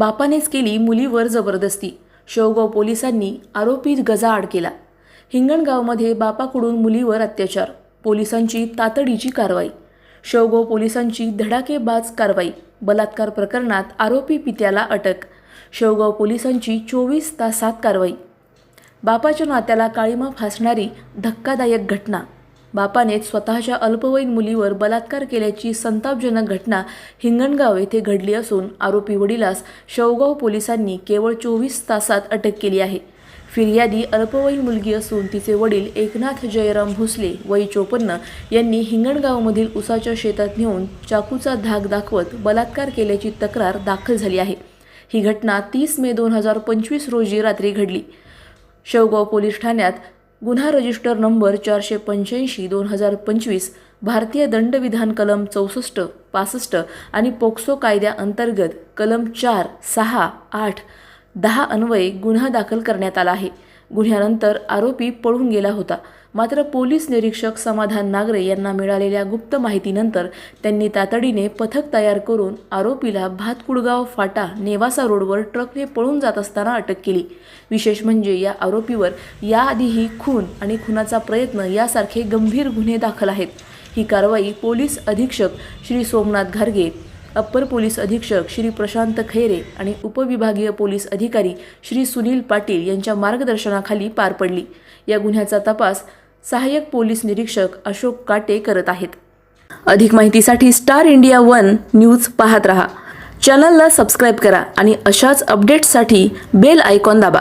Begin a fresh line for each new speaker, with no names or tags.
बापानेच केली मुलीवर जबरदस्ती. शेवगाव पोलिसांनी आरोपी गजाआड केला. हिंगणगावमध्ये बापाकडून मुलीवर अत्याचार. पोलिसांची तातडीची कारवाई. शेवगाव पोलिसांची धडाकेबाज कारवाई. बलात्कार प्रकरणात आरोपी पित्याला अटक. शेवगाव पोलिसांची चोवीस तासात कारवाई. बापाच्या नात्याला काळीमा फासणारी धक्कादायक घटना. बापानेच स्वतःच्या अल्पवयीन मुलीवर बलात्कार केल्याची संतापजनक घटना हिंगणगाव येथे घडली असून आरोपी वडिलास शेवगाव पोलिसांनी केवळ चोवीस तासात अटक केली आहे. फिर्यादी अल्पवयीन मुलगी असून तिचे वडील एकनाथ जयराम भोसले वय चोपन्न यांनी हिंगणगावमधील उसाच्या शेतात नेऊन चाकूचा धाक दाखवत बलात्कार केल्याची तक्रार दाखल झाली आहे. ही घटना तीस मे दोन हजार पंचवीस रोजी रात्री घडली. शेवगाव पोलीस ठाण्यात गुन्हा रजिस्टर नंबर चारशे पंच्याऐंशी दोन हजार पंचवीस भारतीय दंडविधान कलम चौसष्ट पासष्ट आणि पोक्सो कायद्याअंतर्गत कलम चार सहा आठ दहा अन्वये गुन्हा दाखल करण्यात आला आहे. गुन्ह्यानंतर आरोपी पळून गेला होता. मात्र पोलीस निरीक्षक समाधान नागरे यांना मिळालेल्या गुप्त माहितीनंतर त्यांनी तातडीने पथक तयार करून आरोपीला भातकुडगाव फाटा नेवासा रोडवर ट्रकने पळून जात असताना अटक केली. विशेष म्हणजे या आरोपीवर याआधीही खून आणि खुनाचा प्रयत्न यासारखे गंभीर गुन्हे दाखल आहेत. ही कारवाई पोलीस अधीक्षक श्री सोमनाथ घारगे अप्पर पोलीस अधीक्षक श्री प्रशांत खैरे आणि उपविभागीय पोलीस अधिकारी श्री सुनील पाटील यांच्या मार्गदर्शनाखाली पार पडली. या गुन्ह्याचा तपास सहाय्यक पोलीस निरीक्षक अशोक काटे करत आहेत. अधिक माहितीसाठी स्टार इंडिया वन न्यूज पाहत रहा. चॅनलला सबस्क्राईब करा आणि अशाच अपडेट्ससाठी बेल आयकॉन दाबा.